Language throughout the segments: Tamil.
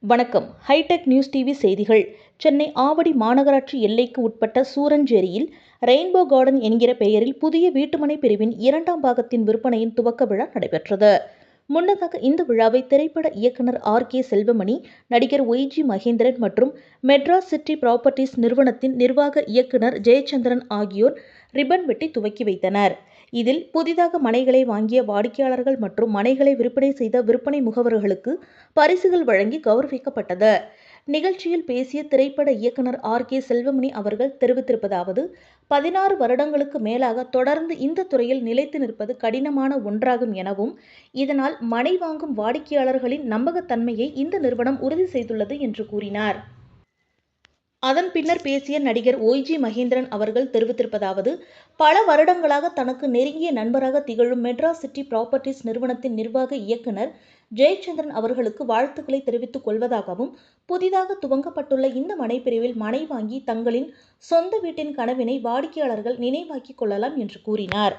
வணக்கம். ஹைடெக் நியூஸ் டிவி செய்திகள். சென்னை ஆவடி மாநகராட்சி எல்லைக்கு உட்பட்ட சூரஞ்சேரியில் ரெயின்போ கார்டன் என்கிற பெயரில் புதிய வீட்டுமனை பிரிவின் இரண்டாம் பாகத்தின் விற்பனையின் துவக்க விழா நடைபெற்றது. முன்னதாக இந்த விழாவை திரைப்பட இயக்குனர் ஆர். கே. செல்வமணி நடிகர் ஒய்ஜி மகேந்திரன் மற்றும் மெட்ராஸ் சிட்டி ப்ராப்பர்ட்டிஸ் நிறுவனத்தின் நிர்வாக இயக்குனர் ஜெயச்சந்திரன் ஆகியோர் ரிப்பன் வெட்டி துவக்கி வைத்தனர். இதில் புதிதாக மனைகளை வாங்கிய வாடிக்கையாளர்கள் மற்றும் மனைகளை விற்பனை செய்த விற்பனை முகவர்களுக்கு பரிசுகள் வழங்கி கௌரவிக்கப்பட்டது. நிகழ்ச்சியில் பேசிய திரைப்பட இயக்குனர் ஆர். கே. செல்வமணி அவர்கள் தெரிவித்திருப்பதாவது பதினாறு வருடங்களுக்கு மேலாக தொடர்ந்து இந்த துறையில் நிலைத்து நிற்பது கடினமான ஒன்றாகும் எனவும் இதனால் மனை வாங்கும் வாடிக்கையாளர்களின் நம்பகத்தன்மையை இந்த நிறுவனம் உறுதி செய்துள்ளது என்று கூறினார். அதன் பின்னர் பேசிய நடிகர் ஒய்ஜி மகேந்திரன் அவர்கள் தெரிவித்திருப்பதாவது பல வருடங்களாக தனக்கு நெருங்கிய நண்பராக திகழும் மெட்ராஸ் சிட்டி ப்ராப்பர்ட்டிஸ் நிறுவனத்தின் நிர்வாக இயக்குனர் ஜெயச்சந்திரன் அவர்களுக்கு வாழ்த்துக்களை தெரிவித்துக் கொள்வதாகவும் புதிதாக துவங்கப்பட்டுள்ள இந்த மனைப்பிரிவில் மனை வாங்கி தங்களின் சொந்த வீட்டின் கனவினை வாடிக்கையாளர்கள் நினைவாக்கிக் கொள்ளலாம் என்று கூறினார்.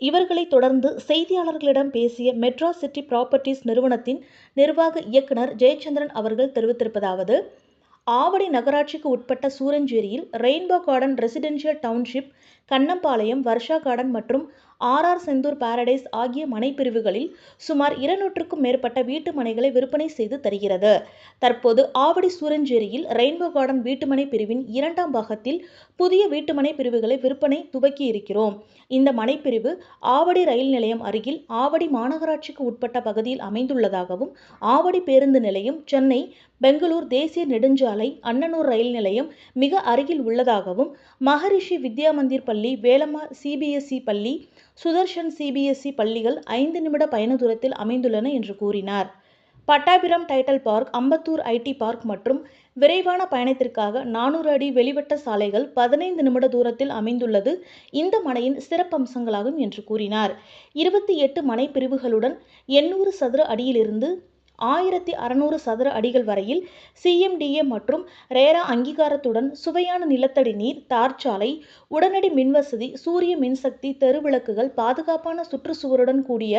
இவர்களை தொடர்ந்து செய்தியாளர்களிடம் பேசிய மெட்ராஸ் சிட்டி ப்ராப்பர்ட்டிஸ் நிறுவனத்தின் நிர்வாக இயக்குனர் ஜெயச்சந்திரன் அவர்கள் தெரிவித்திருப்பதாவது ஆவடி நகராட்சிக்கு உட்பட்ட சூரஞ்சேரியில் rainbow garden residential township Kannampalayam Varsha garden மற்றும் ஆர் ஆர் செந்தூர் பாரடைஸ் ஆகிய மனைப்பிரிவுகளில் சுமார் இருநூற்றுக்கும் மேற்பட்ட வீட்டு மனைகளை விற்பனை செய்து தருகிறது. தற்போது ஆவடி சூரஞ்சேரியில் ரெயின்போ கார்டன் வீட்டுமனை பிரிவின் இரண்டாம் பாகத்தில் புதிய வீட்டுமனை பிரிவுகளை விற்பனை துவக்கி இருக்கிறோம். இந்த மனைப்பிரிவு ஆவடி ரயில் நிலையம் அருகில் ஆவடி மாநகராட்சிக்கு உட்பட்ட பகுதியில் அமைந்துள்ளதாகவும் ஆவடி பேருந்து நிலையம் சென்னை பெங்களூர் தேசிய நெடுஞ்சாலை அன்னனூர் ரயில் நிலையம் மிக அருகில் உள்ளதாகவும் மகரிஷி வித்யா மந்திர் பள்ளி வேலம்மா சிபிஎஸ்இ பள்ளி சுதர்ஷன் சிபிஎஸ்இ பள்ளிகள் ஐந்து நிமிட பயண தூரத்தில் அமைந்துள்ளன என்று கூறினார். Pattabiram Tidel park Ambattur IT park மற்றும் விரைவான பயணத்திற்காக நானூறு அடி வெளிவட்ட சாலைகள் பதினைந்து நிமிட தூரத்தில் அமைந்துள்ளது. இந்த மனையின் சிறப்பம்சங்களாகும் என்று கூறினார். இருபத்தி எட்டு மனை பிரிவுகளுடன் எண்ணூறு சதுர அடியிலிருந்து ஆயிரத்தி அறநூறு சதுர அடிகள் வரையில் சிஎம்டிஏ மற்றும் ரேரா அங்கீகாரத்துடன் சுவையான நிலத்தடி நீர் தார்ச்சாலை உடனடி மின்வசதி சூரிய மின்சக்தி தெருவிளக்குகள் பாதுகாப்பான சுற்றுச்சுவருடன் கூடிய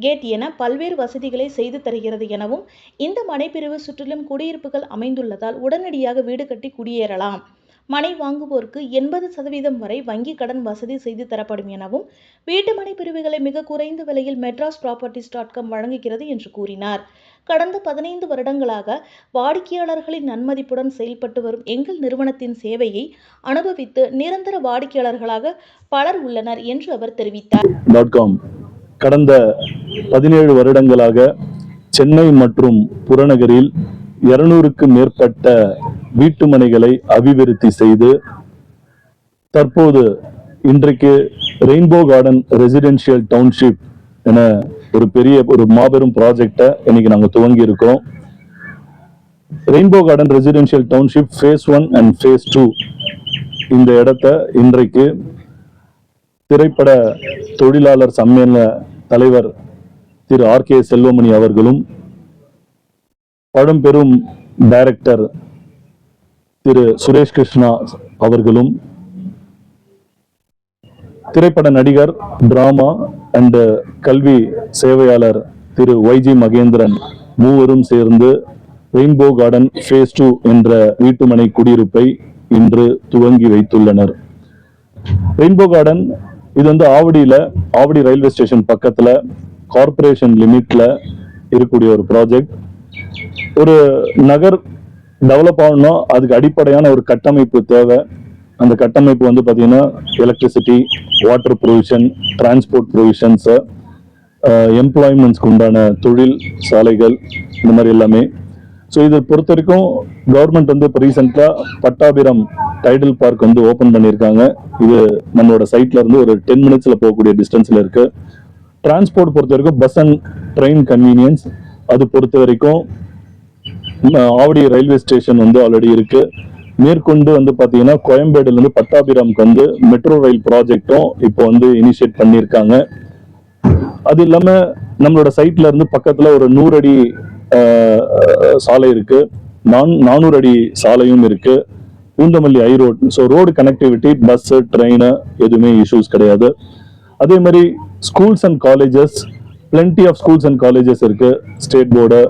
கேட் என பல்வேறு வசதிகளை செய்து தருகிறது எனவும் இந்த மனைப்பிரிவு சுற்றிலும் குடியிருப்புகள் அமைந்துள்ளதால் உடனடியாக வீடு கட்டி குடியேறலாம். மனை வாங்குவோருக்கு எண்பது சதவீதம் வரை வங்கி கடன் வசதி செய்து தரப்படும் எனவும் வீட்டு மனை பிரிவுகளை மிக குறைந்த விலையில் மெட்ராஸ் ப்ராப்பர்ட்டிஸ் டாட் காம் வழங்குகிறது என்று கூறினார். கடந்த பதினைந்து வருடங்களாக வாடிக்கையாளர்களின் நன்மதிப்புடன் செயல்பட்டு வரும் எங்கள் நிறுவனத்தின் சேவையை அனுபவித்து நிரந்தர வாடிக்கையாளர்களாக பலர் உள்ளனர் என்று அவர் தெரிவித்தார். கடந்த பதினேழு வருடங்களாக சென்னை மற்றும் புறநகரில் இருநூறுக்கு மேற்பட்ட வீட்டுமனைகளை அபிவிருத்தி செய்து தற்போது இன்றைக்கு ரெயின்போ கார்டன் ரெசிடென்ஷியல் டவுன்ஷிப் என ஒரு பெரிய ஒரு மாபெரும் ப்ராஜெக்டை இன்னைக்கு நாங்கள் துவங்கி இருக்கோம். Rainbow garden residential township phase one and phase two இந்த இடத்த இன்றைக்கு திரைப்பட தொழிலாளர் சம்மேளன தலைவர் திரு ஆர் கே செல்வமணி அவர்களும் பழம்பெரும் டைரக்டர் திரு சுரேஷ் கிருஷ்ணா அவர்களும் திரைப்பட நடிகர் டிராமா அண்ட் கல்வி சேவையாளர் திரு ஒய்ஜி மகேந்திரன் மூவரும் சேர்ந்து ரெயின்போ கார்டன் ஃபேஸ் டூ என்ற வீட்டுமனை குடியிருப்பை இன்று துவங்கி வைத்துள்ளனர். ரெயின்போ கார்டன் இது வந்து ஆவடியில் ஆவடி ரயில்வே ஸ்டேஷன் பக்கத்தில் கார்ப்பரேஷன் லிமிட்ல இருக்கக்கூடிய ஒரு ப்ராஜெக்ட் ஒரு நகர் டெவலப் ஆகணும் அதுக்கு அடிப்படையான ஒரு கட்டமைப்பு தேவை. அந்த கட்டமைப்பு வந்து பார்த்தீங்கன்னா electricity water provision transport provisions எம்ப்ளாய்மெண்ட்ஸ்க்கு உண்டான தொழில் சாலைகள் இந்த மாதிரி எல்லாமே. ஸோ இதை பொறுத்த வரைக்கும் கவர்மெண்ட் வந்து இப்போ ரீசெண்டாக பட்டாபிரம் டைடல் பார்க் வந்து ஓப்பன் பண்ணியிருக்காங்க. இது நம்மளோட சைட்ல இருந்து ஒரு டென் மினிட்ஸில் போகக்கூடிய டிஸ்டன்ஸில் இருக்கு. டிரான்ஸ்போர்ட் பொறுத்த வரைக்கும் பஸ் அண்ட் ட்ரெயின் கன்வீனியன்ஸ் அது பொறுத்த வரைக்கும் ஆவடி ரயில்வே ஸ்டேஷன் வந்து ஆல்ரெடி இருக்கு. மேற்கொண்டு வந்து பார்த்தீங்கன்னா கோயம்பேடுல இருந்து பட்டாபிராமுக்கு வந்து மெட்ரோ ரயில் ப்ராஜெக்டும் இப்போ வந்து இனிஷியேட் பண்ணியிருக்காங்க. அது இல்லாம நம்மளோட சைட்ல இருந்து பக்கத்துல ஒரு நூறு அடி சாலை இருக்கு. நான் நானூறு அடி சாலையும் இருக்கு. Poonamallee high road so road connectivity bus train எதுவுமே இஷ்யூஸ் கிடையாது. அதே மாதிரி schools and colleges plenty of schools and colleges இருக்கு. State board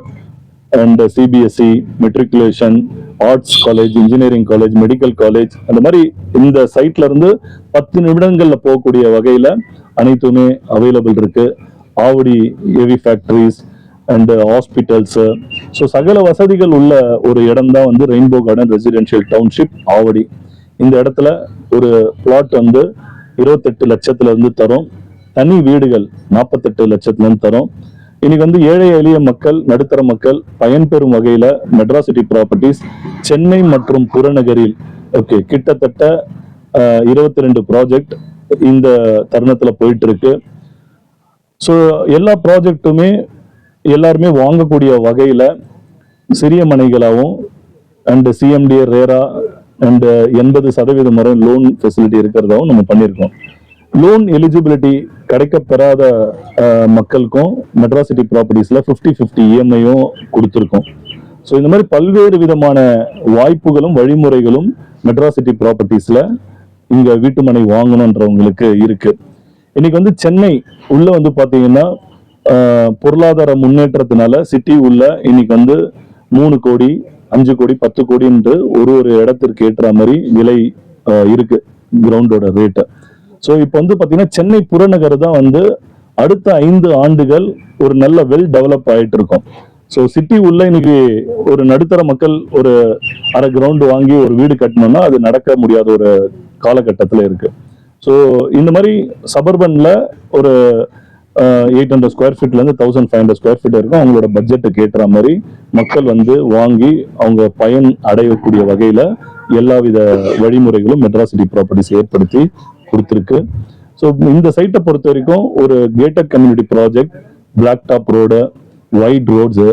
and CBSE matriculation arts college engineering college medical college அந்த மாதிரி இந்த சைட்ல இருந்து பத்து நிமிடங்கள்ல போகக்கூடிய வகையில அனைத்துமே அவைலபிள் இருக்கு. Avadi heavy factories and hospitals so சகல வசதிகள் உள்ள ஒரு இடம் தான் வந்து rainbow garden residential township Avadi. இந்த இடத்துல ஒரு பிளாட் வந்து இருபத்தெட்டு லட்சத்துல இருந்து தரும். தனி வீடுகள் நாற்பத்தெட்டு லட்சத்துல இருந்து தரும். இன்னைக்கு வந்து ஏழை எளிய மக்கள் நடுத்தர மக்கள் பயன்பெறும் வகையில மெட்ராசிட்டி ப்ராப்பர்ட்டிஸ் சென்னை மற்றும் புறநகரில் ஓகே கிட்டத்தட்ட இருபத்தி ரெண்டு ப்ராஜெக்ட் இந்த தருணத்துல போயிட்டு இருக்கு ஸோ எல்லா ப்ராஜெக்ட்டுமே எல்லாருமே வாங்கக்கூடிய வகையில சிறிய மனைகளாகவும் அண்டு சிஎம்டிஏ ரேரா அண்டு எண்பது சதவீதம் வரை லோன் ஃபெசிலிட்டி இருக்கிறதாவும் நம்ம பண்ணியிருக்கோம். லோன் எலிஜிபிலிட்டி கிடைக்கப்பெறாத மக்களுக்கும் மெட்ராஸ் மக்களுக்கும் மெட்ராசிட்டி ஃபிஃப்டி ஃபிஃப்டி இஎம்ஐயும் கொடுத்துருக்கோம். ஸோ இந்த மாதிரி பல்வேறு விதமான வாய்ப்புகளும் வழிமுறைகளும் மெட்ராசிட்டி ப்ராப்பர்ட்டிஸில் இங்கே வீட்டுமனை வாங்கணுன்றவங்களுக்கு இருக்குது இன்னைக்கு வந்து சென்னை உள்ளே வந்து பார்த்தீங்கன்னா பொருளாதார முன்னேற்றத்தினால சிட்டி உள்ள இன்னைக்கு வந்து மூணு கோடி அஞ்சு கோடி பத்து கோடின்ட்டு ஒரு ஒரு இடத்திற்கு ஏற்ற மாதிரி விலை இருக்குது இருக்கு. கிரவுண்டோட ரேட்டு ஸோ இப்போ வந்து பாத்தீங்கன்னா சென்னை புறநகர் தான் வந்து அடுத்த ஐந்து ஆண்டுகள் ஒரு நல்ல வெல் டெவலப் ஆயிட்டு இருக்கும். ஸோ சிட்டி உள்ள இன்னைக்கு ஒரு நடுத்தர மக்கள் ஒரு அரை கிரவுண்ட் வாங்கி ஒரு வீடு கட்டணும்னா அது நடக்க முடியாத ஒரு காலகட்டத்தில் இருக்கு. ஸோ இந்த மாதிரி சபர்பன்ல ஒரு eight hundred square ஃபீட்லேருந்து thousand five hundred square feet இருக்கும் அவங்களோட பட்ஜெட்டுக்கு ஏற்ற மாதிரி மக்கள் வந்து வாங்கி அவங்க பயன் அடையக்கூடிய வகையில எல்லாவித வழிமுறைகளும் மெட்ராசிட்டி ப்ராப்பர்ட்டிஸ் ஏற்படுத்தி கொடுத்துருக்கு. ஸோ இந்த சைட்டை பொறுத்த வரைக்கும் ஒரு gated community project black top road wide roads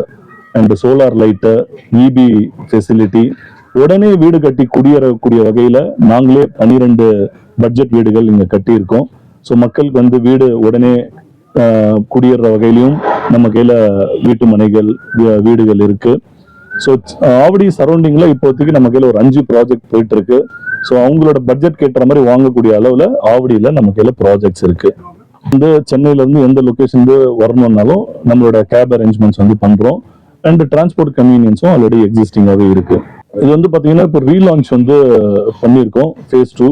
and solar light EB facility உடனே வீடு கட்டி குடியேறக்கூடிய வகையில் நாங்களே பன்னிரெண்டு பட்ஜெட் வீடுகள் இங்கே கட்டியிருக்கோம். ஸோ மக்களுக்கு வந்து வீடு உடனே குடியேற வகையிலையும் நம்ம கையில் வீட்டு மனைகள் வீடுகள் இருக்குது ஸோ ஆவடி சரௌண்டிங்கில் இப்போதைக்கு நம்ம கையில் ஒரு அஞ்சு ப்ராஜெக்ட் போயிட்டுருக்கு ஸோ அவங்களோட பட்ஜெட் கேட்டுற மாதிரி வாங்கக்கூடிய அளவில் ஆவடியில் நம்ம கையில் ப்ராஜெக்ட்ஸ் இருக்கு. வந்து சென்னையிலேருந்து எந்த லொக்கேஷன் வரணும்னாலும் நம்மளோட கேப் அரேஞ்ச்மெண்ட்ஸ் வந்து பண்ணுறோம் அண்ட் டிரான்ஸ்போர்ட் கன்வீனியன்ஸும் ஆல்ரெடி எக்ஸிஸ்டிங்காகவே இருக்கு. இது வந்து பார்த்தீங்கன்னா இப்போ ரீலான்ச் வந்து பண்ணியிருக்கோம் ஃபேஸ் டூ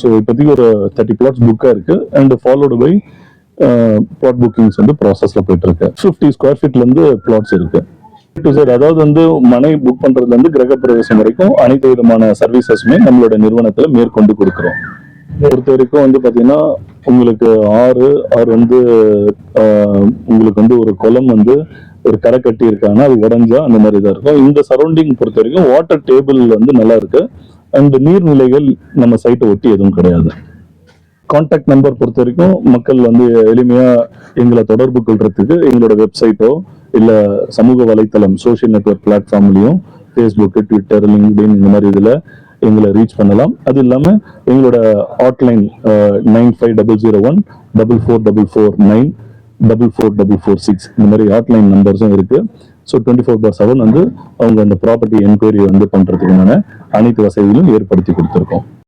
ஸோ இப்போதைக்கு ஒரு தேர்ட்டி பிளாட்ஸ் புக்காக இருக்கு and followed by plot bookings வந்து ப்ராசஸில் போயிட்டு இருக்கு. ஃபிஃப்டி ஸ்கொயர் ஃபீட்லேருந்து பிளாட்ஸ் இருக்குது டு சார் அதாவது வந்து மனை புக் பண்றதுல இருந்து கிரக பிரவேசம் வரைக்கும் அனைத்து விதமான சர்வீசஸுமே நம்மளோட நிறுவனத்துல மேற்கொண்டு கொடுக்குறோம். பொறுத்த வரைக்கும் வந்து பாத்தீங்கன்னா உங்களுக்கு ஆறு ஆறு வந்து உங்களுக்கு வந்து ஒரு குளம் வந்து ஒரு கரை கட்டி இருக்காங்கன்னா அது உடஞ்சா அந்த மாதிரி தான் இருக்கும். இந்த சரௌண்டிங் பொறுத்த வரைக்கும் வாட்டர் டேபிள் வந்து நல்லா இருக்கு. அண்ட் நீர்நிலைகள் நம்ம சைட்டை ஒட்டி எதுவும் கிடையாது. கான்டாக்ட் நம்பர் பொறுத்த வரைக்கும் மக்கள் வந்து எளிமையா எங்களை தொடர்பு கொள்றதுக்கு எங்களோட வெப்சைட்டோ இல்லை சமூக வலைத்தளம் சோஷியல் நெட்வொர்க் பிளாட்ஃபார்ம்லையும் ஃபேஸ்புக் ட்விட்டர் லிங்க்டின் இந்த மாதிரி இதில் எங்களை ரீச் பண்ணலாம். அது இல்லாமல் எங்களோட hotline nine five double zero one double four double four nine double four double four six இந்த மாதிரி ஹாட்லைன் நம்பர்ஸும் இருக்குது so twenty four by seven வந்து அவங்க அந்த ப்ராப்பர்ட்டி என்கொயரி வந்து பண்ணுறதுக்கான அனைத்து வசதிகளும் ஏற்படுத்தி கொடுத்துருக்கோம்.